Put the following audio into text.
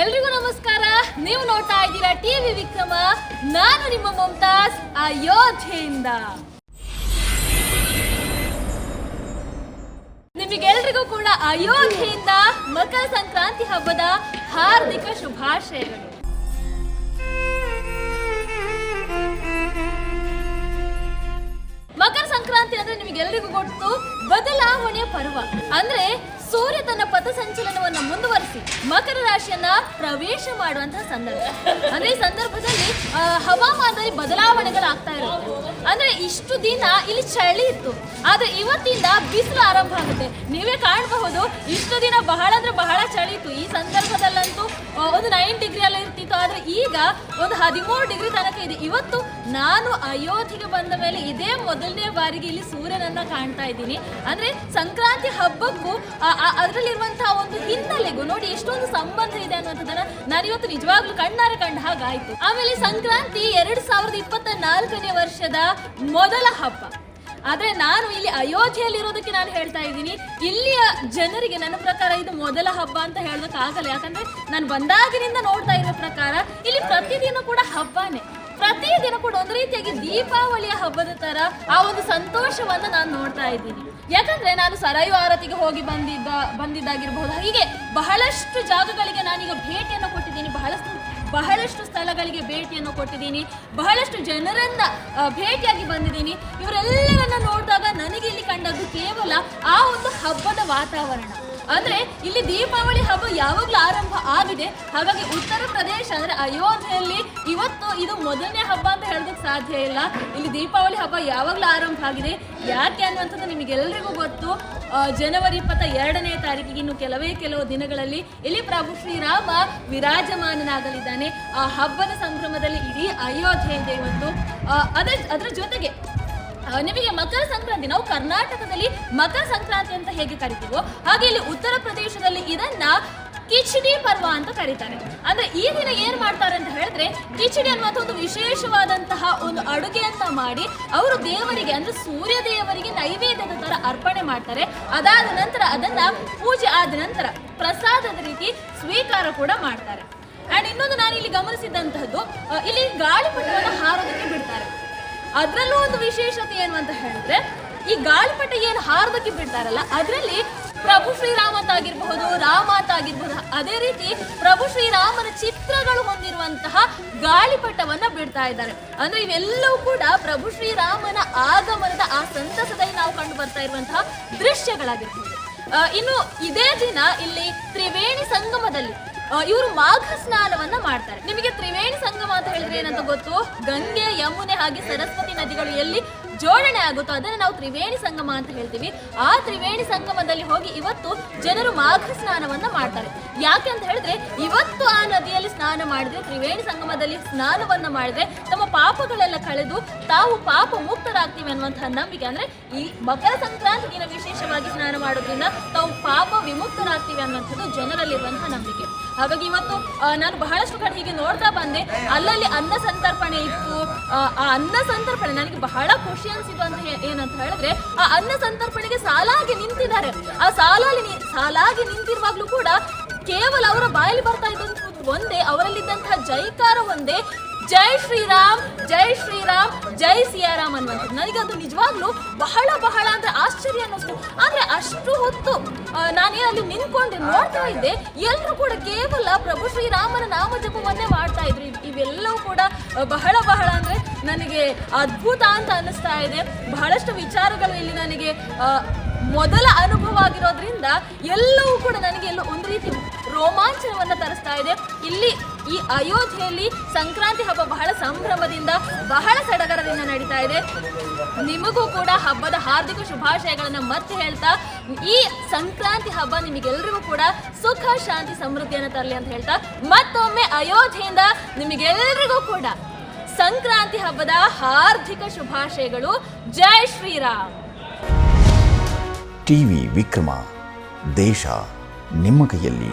ಎಲ್ರಿಗೂ ನಮಸ್ಕಾರ. ನೀವು ನೋಡ್ತಾ ಇದ್ದೀರಾ ಟಿವಿ ವಿಕ್ರಮ. ನಾನು ನಿಮ್ಮ ಮುಮ್ತಾಜ್ ಅಯೋಧ್ಯೆಯಿಂದ. ನಿಮಗೆಲ್ರಿಗೂ ಕೂಡ ಅಯೋಧ್ಯೆಯಿಂದ ಮಕರ ಸಂಕ್ರಾಂತಿ ಹಬ್ಬದ ಹಾರ್ದಿಕ ಶುಭಾಶಯಗಳು. ಮಕರ ಸಂಕ್ರಾಂತಿ ಅಂದ್ರೆ ನಿಮಗೆಲ್ಲರಿಗೂ ಗೊತ್ತು. ಬದಲಾವಣೆಯ ಪರ್ವ. ಅಂದ್ರೆ ಸೂರ್ಯ ತನ್ನ ಪಥಸಂಚಲನವನ್ನ ಮುಂದುವರಿಸಿ ಮಕರ ರಾಶಿಯನ್ನ ಪ್ರವೇಶ ಮಾಡುವಂತಹ ಸಂದರ್ಭ. ಅಂದ್ರೆ ಸಂದರ್ಭದಲ್ಲಿ ಆ, ಹವಾಮಾನದಲ್ಲಿ ಬದಲಾವಣೆಗಳಾಗ್ತಾ ಇರುತ್ತೆ. ಅಂದ್ರೆ ಇಷ್ಟು ದಿನ ಇಲ್ಲಿ ಚಳಿ ಇತ್ತು. ಆದ್ರೆ ಇವತ್ತಿಂದ ಬಿಸಿಲು ಆರಂಭ ಆಗುತ್ತೆ. ನೀವೇ ಕಾಣಬಹುದು ಇಷ್ಟು ದಿನ ಬಹಳ ಅಂದ್ರೆ ಬಹಳ ಚಳಿ ಇತ್ತು. ಈ ಸಂದರ್ಭದಲ್ಲಂತೂ ಒಂದು ನೈನ್ ಡಿಗ್ರಿ ಎಲ್ಲ ಇರ್ತಿತ್ತು. ಆದ್ರೆ ಈಗ ಒಂದು ಹದಿಮೂರು ಡಿಗ್ರಿ ತನಕ ಇದೆ. ಇವತ್ತು ನಾನು ಅಯೋಧ್ಯೆಗೆ ಬಂದ ಮೇಲೆ ಇದೇ ಮೊದಲನೇ ಬಾರಿಗೆ ಇಲ್ಲಿ ಸೂರ್ಯನನ್ನ ಕಾಣ್ತಾ ಇದ್ದೀನಿ. ಅಂದ್ರೆ ಸಂಕ್ರಾಂತಿ ಹಬ್ಬಕ್ಕೂ ಅದರಲ್ಲಿರುವಂತಹ ಒಂದು ಹಿನ್ನೆಲೆಗೂ ನೋಡಿ ಎಷ್ಟೊಂದು ಸಂಬಂಧ ಇದೆ ಅನ್ನುವಂಥದ್ದನ್ನ ನಾನಿವತ್ತು ನಿಜವಾಗ್ಲೂ ಕಣ್ಣಾರೆ ಕಂಡ ಹಾಗಾಯ್ತು ಆಮೇಲೆ ಸಂಕ್ರಾಂತಿ ಎರಡ್ ಸಾವಿರದ ಇಪ್ಪತ್ತ ನಾಲ್ಕನೇ ವರ್ಷದ ಮೊದಲ ಹಬ್ಬ. ಆದ್ರೆ ನಾನು ಇಲ್ಲಿ ಅಯೋಧ್ಯೆಯಲ್ಲಿ ಇರೋದಕ್ಕೆ ನಾನು ಹೇಳ್ತಾ ಇದ್ದೀನಿ. ಇಲ್ಲಿಯ ಜನರಿಗೆ ನನ್ನ ಪ್ರಕಾರ ಇದು ಮೊದಲ ಹಬ್ಬ ಅಂತ ಹೇಳೋದಕ್ಕಾಗಲ್ಲ. ಯಾಕಂದ್ರೆ ನಾನು ಬಂದಾಗಿನಿಂದ ನೋಡ್ತಾ ಇರೋ ಪ್ರಕಾರ ಇಲ್ಲಿ ಪ್ರತಿದಿನ ಕೂಡ ಹಬ್ಬನೇ. ಪ್ರತಿದಿನ ಕೂಡ ಒಂದು ರೀತಿಯಾಗಿ ದೀಪಾವಳಿಯ ಹಬ್ಬದ ತರ ಆ ಒಂದು ಸಂತೋಷವನ್ನ ನಾನು ನೋಡ್ತಾ ಇದ್ದೀನಿ. ಯಾಕಂದ್ರೆ ನಾನು ಸರಾಯು ಆರತಿಗೆ ಹೋಗಿ ಬಂದಿದ್ದ, ಬಂದಿದ್ದಾಗಿರ್ಬಹುದು. ಹೀಗೆ ಬಹಳಷ್ಟು ಜಾಗಗಳಿಗೆ ನಾನೀಗ ಭೇಟಿಯನ್ನು ಕೊಟ್ಟಿದ್ದೀನಿ. ಬಹಳಷ್ಟು ಬಹಳಷ್ಟು ಸ್ಥಳಗಳಿಗೆ ಭೇಟಿಯನ್ನು ಕೊಟ್ಟಿದ್ದೀನಿ. ಬಹಳಷ್ಟು ಜನರನ್ನ ಭೇಟಿಯಾಗಿ ಬಂದಿದ್ದೀನಿ. ಇವರೆಲ್ಲರನ್ನ ನೋಡಿದಾಗ ನನಗೆ ಇಲ್ಲಿ ಕಂಡದ್ದು ಕೇವಲ ಆ ಒಂದು ಹಬ್ಬದ ವಾತಾವರಣ. ಅಂದ್ರೆ ಇಲ್ಲಿ ದೀಪಾವಳಿ ಹಬ್ಬ ಯಾವಾಗ್ಲೂ ಆರಂಭ ಆಗಿದೆ. ಹಾಗಾಗಿ ಉತ್ತರ ಪ್ರದೇಶ ಅಂದ್ರೆ ಅಯೋಧ್ಯೆಯಲ್ಲಿ ಇವತ್ತು ಇದು ಮೊದಲನೇ ಹಬ್ಬ ಅಂತ ಹೇಳೋದಕ್ಕೆ ಸಾಧ್ಯ ಇಲ್ಲ. ಇಲ್ಲಿ ದೀಪಾವಳಿ ಹಬ್ಬ ಯಾವಾಗ್ಲೂ ಆರಂಭ ಆಗಿದೆ. ಯಾಕೆ ಅನ್ನುವಂಥದ್ದು ನಿಮಗೆಲ್ಲರಿಗೂ ಗೊತ್ತು. ಜನವರಿ ಇಪ್ಪತ್ತ ಎರಡನೇ ತಾರೀಕಿಗೆ ಇನ್ನು ಕೆಲವೇ ಕೆಲವು ದಿನಗಳಲ್ಲಿ ಇಲ್ಲಿ ಪ್ರಭು ಶ್ರೀರಾಮ ವಿರಾಜಮಾನನಾಗಲಿದ್ದಾನೆ. ಆ ಹಬ್ಬದ ಸಂಭ್ರಮದಲ್ಲಿ ಇಡೀ ಅಯೋಧ್ಯೆ ಇದೆ ಇವತ್ತು. ಅದ್ರ ಅದರ ಜೊತೆಗೆ ನಿಮಗೆ ಮಕರ ಸಂಕ್ರಾಂತಿ, ನಾವು ಕರ್ನಾಟಕದಲ್ಲಿ ಮಕರ ಸಂಕ್ರಾಂತಿ ಅಂತ ಹೇಗೆ ಕರಿತೀವೋ ಹಾಗೆ ಇಲ್ಲಿ ಉತ್ತರ ಪ್ರದೇಶದಲ್ಲಿ ಇದನ್ನ ಕಿಚಡಿ ಪರ್ವ ಅಂತ ಕರೀತಾರೆ. ಅಂದ್ರೆ ಈ ದಿನ ಏನ್ ಮಾಡ್ತಾರೆ ಅಂತ ಹೇಳಿದ್ರೆ ಕಿಚಡಿ ಅನ್ನುವಂಥ ಒಂದು ವಿಶೇಷವಾದಂತಹ ಒಂದು ಅಡುಗೆ ಅಂತ ಮಾಡಿ ಅವರು ದೇವರಿಗೆ, ಅಂದ್ರೆ ಸೂರ್ಯ ದೇವರಿಗೆ ನೈವೇದ್ಯದ ತರ ಅರ್ಪಣೆ ಮಾಡ್ತಾರೆ. ಅದಾದ ನಂತರ ಅದನ್ನ ಪೂಜೆ ಆದ ನಂತರ ಪ್ರಸಾದದ ರೀತಿ ಸ್ವೀಕಾರ ಕೂಡ ಮಾಡ್ತಾರೆ. ಅಂಡ್ ಇನ್ನೊಂದು ನಾನು ಇಲ್ಲಿ ಗಮನಿಸಿದಂತಹದ್ದು ಇಲ್ಲಿ ಗಾಳಿಪಟವನ್ನು ಹಾರೋದಕ್ಕೆ ಬಿಡ್ತಾರೆ. ಅದರಲ್ಲೂ ಒಂದು ವಿಶೇಷತೆ ಏನು ಅಂತ ಹೇಳಿದ್ರೆ, ಈ ಗಾಳಿಪಟ ಏನು ಹಾರದಕ್ಕೆ ಬಿಡ್ತಾರಲ್ಲ, ಅದರಲ್ಲಿ ಪ್ರಭು ಶ್ರೀರಾಮತ್ ಆಗಿರ್ಬಹುದು ಆಗಿರಬಹುದು ರಾಮ ಅಂತ ಆಗಿರಬಹುದು ಅದೇ ರೀತಿ ಪ್ರಭು ಶ್ರೀರಾಮನ ಚಿತ್ರಗಳು ಹೊಂದಿರುವಂತಹ ಗಾಳಿಪಟವನ್ನ ಬಿಡ್ತಾ ಇದ್ದಾರೆ. ಅಂದ್ರೆ ಇವೆಲ್ಲವೂ ಕೂಡ ಪ್ರಭು ಶ್ರೀರಾಮನ ಆಗಮನದ ಆ ಸಂತಸದಲ್ಲಿ ನಾವು ಕಂಡು ಬರ್ತಾ ಇರುವಂತಹ ದೃಶ್ಯಗಳಾಗಿರ್ಬೋದು. ಇನ್ನು ಇದೇ ದಿನ ಇಲ್ಲಿ ತ್ರಿವೇಣಿ ಸಂಗಮದಲ್ಲಿ ಇವರು ಮಾಘ ಸ್ನಾನವನ್ನ ಮಾಡ್ತಾರೆ. ನಿಮಗೆ ತ್ರಿವೇಣಿ ಸಂಗಮ ಅಂತ ಹೇಳಿದ್ರೆ ಏನಂತ ಗೊತ್ತು? ಗಂಗೆ, ಯಮುನೆ ಹಾಗೆ ಸರಸ್ವತಿ ನದಿಗಳು ಎಲ್ಲಿ ಜೋಡಣೆ ಆಗುತ್ತೋ ಅದನ್ನ ನಾವು ತ್ರಿವೇಣಿ ಸಂಗಮ ಅಂತ ಹೇಳ್ತೀವಿ. ಆ ತ್ರಿವೇಣಿ ಸಂಗಮದಲ್ಲಿ ಹೋಗಿ ಇವತ್ತು ಜನರು ಮಾಘ ಸ್ನಾನವನ್ನ ಮಾಡ್ತಾರೆ. ಯಾಕೆ ಅಂತ ಹೇಳಿದ್ರೆ, ಇವತ್ತು ಆ ನದಿಯಲ್ಲಿ ಸ್ನಾನ ಮಾಡಿದ್ರೆ, ತ್ರಿವೇಣಿ ಸಂಗಮದಲ್ಲಿ ಸ್ನಾನವನ್ನ ಮಾಡಿದ್ರೆ ತಮ್ಮ ಪಾಪಗಳೆಲ್ಲ ಕಳೆದು ತಾವು ಪಾಪ ಮುಕ್ತರಾಗ್ತೀವಿ ಅನ್ನುವಂತಹ ನಂಬಿಕೆ. ಅಂದ್ರೆ ಈ ಮಕರ ಸಂಕ್ರಾಂತಿ ದಿನ ವಿಶೇಷವಾಗಿ ಸ್ನಾನ ಮಾಡೋದ್ರಿಂದ ತಾವು ಪಾಪ ವಿಮುಕ್ತರಾಗ್ತೀವಿ ಅನ್ನುವಂಥದ್ದು ಜನರಲ್ಲಿರುವಂತಹ ನಂಬಿಕೆ. ಹಾಗಾಗಿ ಇವತ್ತು ನಾನು ಬಹಳಷ್ಟು ಕಡೆ ಹೀಗೆ ನೋಡ್ತಾ ಬಂದೆ. ಅಲ್ಲಲ್ಲಿ ಅನ್ನ ಸಂತರ್ಪಣೆ ಇತ್ತು. ಆ, ಅನ್ನ ಸಂತರ್ಪಣೆ ನನಗೆ ಬಹಳ ಖುಷಿ ಅನ್ಸಿತು ಅಂತ ಏನಂತ ಹೇಳಿದ್ರೆ ಆ ಅನ್ನ ಸಂತರ್ಪಣೆಗೆ ಸಾಲಾಗಿ ನಿಂತಿದ್ದಾರೆ. ಆ ಸಾಲಾಗಿ ಸಾಲಾಗಿ ನಿಂತಿರುವಾಗ್ಲೂ ಕೂಡ ಕೇವಲ ಅವರ ಬಾಯಲ್ಲಿ ಬರ್ತಾ ಇದ್ದಂತ ಒಂದೇ ಅವರಲ್ಲಿದ್ದಂತಹ ಜೈಕಾರ ಒಂದೇ. ಜೈ ಶ್ರೀರಾಮ್ ಜೈ ಶ್ರೀರಾಮ್ ಜೈ ಅನ್ನುವಂಥದ್ದು ನನಗದು ನಿಜವಾಗ್ಲೂ ಬಹಳ ಬಹಳ ಅಂದ್ರೆ ಆಶ್ಚರ್ಯ ಅನ್ನಿಸ್ತು. ಆದ್ರೆ ಅಷ್ಟು ಹೊತ್ತು ನಾನೇ ಅಲ್ಲಿ ನಿಂತ್ಕೊಂಡು ನೋಡ್ತಾ ಇದ್ದೆ ಎಲ್ಲರೂ ಕೂಡ ಕೇವಲ ಪ್ರಭು ಶ್ರೀರಾಮನ ನಾಮ ಜಪವನ್ನೇ ಮಾಡ್ತಾ ಇದ್ರು. ಇವ್- ಇವೆಲ್ಲವೂ ಕೂಡ ಬಹಳ ಬಹಳ ಅಂದ್ರೆ ನನಗೆ ಅದ್ಭುತ ಅಂತ ಅನ್ನಿಸ್ತಾ ಇದೆ. ಬಹಳಷ್ಟು ವಿಚಾರಗಳು ಇಲ್ಲಿ ನನಗೆ ಮೊದಲ ಅನುಭವ ಆಗಿರೋದ್ರಿಂದ ಎಲ್ಲವೂ ಕೂಡ ನನಗೆ ಎಲ್ಲ ಒಂದು ರೀತಿ ರೋಮಾಂಚನವನ್ನು ತರಿಸ್ತಾ ಇದೆ. ಇಲ್ಲಿ ಈ ಅಯೋಧ್ಯೆಯಲ್ಲಿ ಸಂಕ್ರಾಂತಿ ಹಬ್ಬ ಬಹಳ ಸಂಭ್ರಮದಿಂದ, ಬಹಳ ಸಡಗರದಿಂದ ನಡೀತಾ ಇದೆ. ನಿಮಗೂ ಕೂಡ ಹಬ್ಬದ ಹಾರ್ದಿಕ ಶುಭಾಶಯಗಳನ್ನ ಮತ್ತೆ ಹೇಳ್ತಾ, ಈ ಸಂಕ್ರಾಂತಿ ಹಬ್ಬ ನಿಮಗೆಲ್ಲರಿಗೂ ಕೂಡ ಸುಖ, ಶಾಂತಿ, ಸಮೃದ್ಧಿಯನ್ನು ತರಲಿ ಅಂತ ಹೇಳ್ತಾ, ಮತ್ತೊಮ್ಮೆ ಅಯೋಧ್ಯೆಯಿಂದ ನಿಮಗೆಲ್ಲರಿಗೂ ಕೂಡ ಸಂಕ್ರಾಂತಿ ಹಬ್ಬದ ಹಾರ್ದಿಕ ಶುಭಾಶಯಗಳು. ಜೈ ಶ್ರೀರಾಮ್. ಟಿವಿ ವಿಕ್ರಮ, ದೇಶ ನಿಮ್ಮ ಕೈಯಲ್ಲಿ.